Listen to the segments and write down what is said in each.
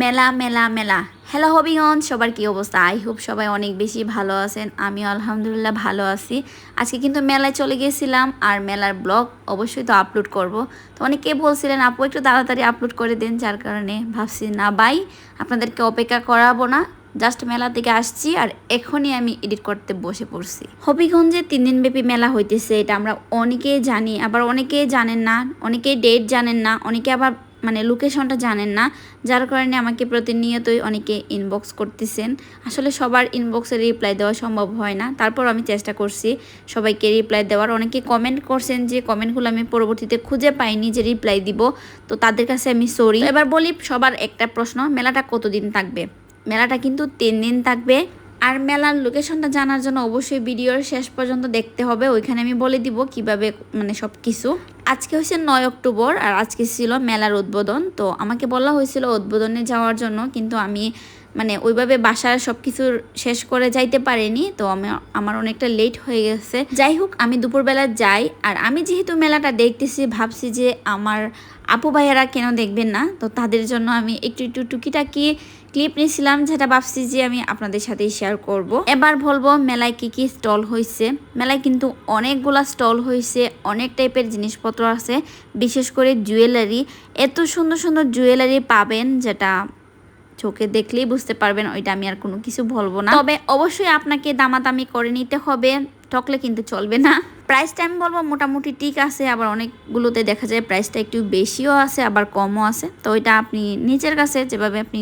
মেলা মেলা মেলা। হ্যালো হবিগঞ্জ সবার কি অবস্থা? আই হোপ সবাই অনেক বেশি ভালো আছেন। আমি আলহামদুলিল্লাহ ভালো আছি। আজকে কিন্তু মেলায় চলে গিয়েছিলাম আর মেলার ব্লগ অবশ্যই তো আপলোড করব। তো অনেকে বলছিলেন, আপু, একটু তাড়াতাড়ি আপলোড করে দেন, যার কারণে ভাবছি, না বাই আপনাদেরকে অপেক্ষা করাবো না। জাস্ট মেলা থেকে আসছি আর এখনই আমি এডিট করতে বসে পড়ছি। হবিগঞ্জে তিন দিন ব্যাপী মেলা হইতেছে, এটা আমরা অনেকেই জানি। আবার অনেকেই জানেন না, অনেকেই ডেট জানেন না, অনেকে আবার মানে লোকেশনটা জানেন না, যার কারণে আমাকে প্রতিনিয়তই অনেকে ইনবক্স করতেছেন। আসলে সবার ইনবক্সে রিপ্লাই দেওয়া সম্ভব হয় না। তারপর আমি চেষ্টা করছি সবাইকে রিপ্লাই দেওয়ার। অনেকে কমেন্ট করছেন যে কমেন্টগুলো আমি পরবর্তীতে খুঁজে পাইনি যে রিপ্লাই দিব। তো তাদের কাছে আমি সরি এবার বলি সবার একটা প্রশ্ন, মেলাটা কতদিন থাকবে? মেলাটা কিন্তু তিন দিন থাকবে। আর মেলার লোকেশনটা জানার জন্য অবশ্যই ভিডিওর শেষ পর্যন্ত দেখতে হবে। ওইখানে আমি বলে দিব কীভাবে মানে সব কিছু আজকে হয়েছে নয় অক্টোবর আর আজকে ছিল মেলার উদ্বোধন। তো আমাকে বলা হয়েছিল উদ্বোধনে যাওয়ার জন্য, কিন্তু আমি মানে ওইভাবে বাসার সব কিছু শেষ করে যাইতে পারিনি, তো আমি, আমার অনেকটা লেট হয়ে গেছে। যাই হোক আমি দুপুরবেলা যাই, আর আমি যেহেতু মেলাটা দেখতেছি, ভাবছি যে আমার আপু ভাইয়ারা কেন দেখবেন না, তো তাদের জন্য আমি একটু একটু টুকিটাকি ক্লিপ নিয়েছিলাম যেটা ভাবছি যে আমি আপনাদের সাথে শেয়ার করব। এবার বলব, মেলায় কি কি স্টল হয়েছে মেলায় কিন্তু অনেকগুলা স্টল হয়েছে অনেক টাইপের জিনিসপত্র আছে, বিশেষ করে জুয়েলারি এত সুন্দর সুন্দর জুয়েলারি পাবেন, যেটা চোখে দেখলেই বুঝতে পারবেন, ওইটা আমি আর কোনো কিছু বলব না। তবে অবশ্যই আপনাকে দামাদামি করে নিতে হবে, ঠকলে কিন্তু চলবে না। প্রাইসটা আমি বলব মোটামুটি ঠিক আছে, আবার অনেকগুলোতে দেখা যায় প্রাইসটা একটু বেশিও আছে, আবার কমও আছে। তো ওইটা আপনি নিজের কাছে যেভাবে আপনি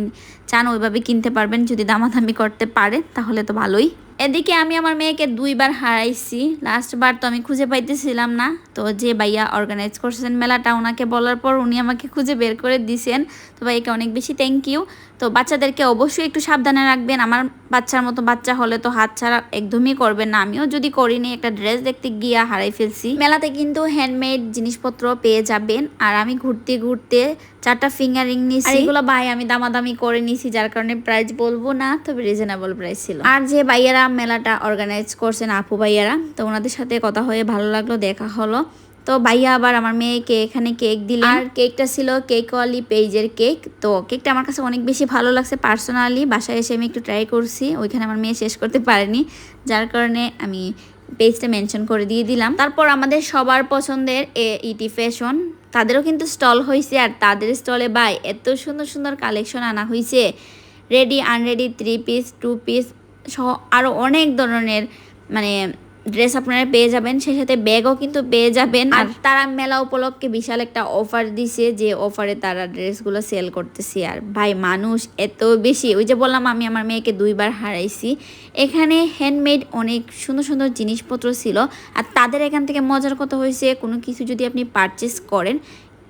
চান, ওইভাবে কিনতে পারবেন, যদি দামাদামি করতে পারে, তাহলে তো ভালোই। এদিকে আমি আমার মেয়েকে দুইবার হারাইছি। লাস্টবার তো আমি খুঁজে পাইতেছিলাম না। তো যে ভাইয়া অর্গানাইজ করছেন মেলাটা, ওনাকে বলার পর উনি আমাকে খুঁজে বের করে দিছেন। তো ভাইয়াকে অনেক বেশি থ্যাংক ইউ তো বাচ্চাদেরকে অবশ্যই একটু সাবধানে রাখবেন। আমার বাচ্চার মতো বাচ্চা হলে তো হাত ছাড়া একদমই করবে না। আমিও যদি করিনি একটা ড্রেস দেখতে গিয়া হারাই ফেলছি। মেলাতে কিন্তু হ্যান্ডমেড জিনিসপত্র পেয়ে যাবেন। আর আমি ঘুরতে ঘুরতে চারটা ফিঙ্গার রিং নিয়েছি এগুলো ভাই আমি দামাদামি করে নিয়েছি যার কারণে প্রাইস বলব না তবে রিজনেবল প্রাইস ছিল। আর যে ভাইয়ারা মেলাটা অর্গানাইজ করছেন আপু ভাইয়ারা তো ওনাদের সাথে কথা হয়ে ভালো লাগল দেখা হলো। তো ভাইয়া আবার আমার মেয়েকে এখানে কেক দিল আর কেকটা ছিল কেক ওয়ালি পেজের কেক। তো কেকটা আমার কাছে অনেক বেশি ভালো লাগছে পার্সোনালি। বাসায় এসে আমি একটু ট্রাই করছি। ওইখানে আমার মেয়ে শেষ করতে পারেনি। যার কারণে আমি পেজটা মেনশন করে দিয়ে দিলাম। তারপর আমাদের সবার পছন্দের এ ইটি ফ্যাশন তাদেরও কিন্তু স্টল হয়েছে আর তাদের স্টলে বাই এত সুন্দর সুন্দর কালেকশন আনা হয়েছে ready unready three piece two piece সহ আরও অনেক ধরনের মানে ড্রেস আপনারা পেয়ে যাবেন সেই সাথে ব্যাগও কিন্তু পেয়ে যাবেন। আর তারা মেলা উপলক্ষে বিশাল একটা অফার দিছে যে অফারে তারা ড্রেসগুলো সেল করতেছে। আর ভাই মানুষ এত বেশি। ওই যে বললাম আমি আমার মেয়েকে দুইবার হারাইছি। এখানে হ্যান্ডমেড অনেক সুন্দর সুন্দর জিনিসপত্র ছিল। আর তাদের এখান থেকে মজার কথা হয়েছে কোনো কিছু যদি আপনি পারচেস করেন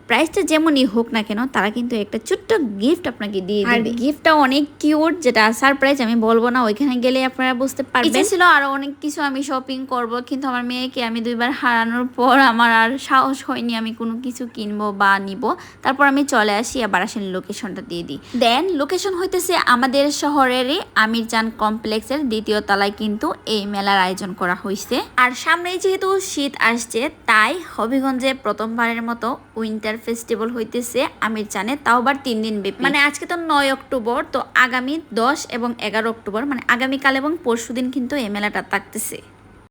প্রাইসটা যেমনই হোক না কেন তারা কিন্তু একটা ছোট্ট গিফট আপনাকে দিয়ে দিবে। গিফটটা অনেক কিউট যেটা সারপ্রাইজ আমি বলব না ওইখানে গেলে আপনারা বুঝতে পারবেন। ছিল আরও অনেক কিছু আমি শপিং করব কিন্তু আমার মেয়েকে আমি দুইবার হারানোর পর আমার আর সাহস হয়নি আমি কোনো কিছু কিনবো বা নিব। তারপর আমি চলে আসি আবার আসেন লোকেশনটা দিয়ে দিই। দেন লোকেশন হইতেছে আমাদের শহরেরই আমিরজান কমপ্লেক্সের দ্বিতীয় তলায় কিন্তু এই মেলার আয়োজন করা হয়েছে আর সামনেই যেহেতু শীত আসছে তাই হবিগঞ্জে প্রথমবারের মতো উইন্টার ফেস্টিভ্যাল হইতেছে আমির চানে, তাও আবার তিন দিন ব্যাপী। মানে আজকে তো নয় অক্টোবর, তো আগামী দশ এবং এগারো অক্টোবর মানে আগামীকাল এবং পরশু দিন কিন্তু এই মেলাটা থাকতেছে।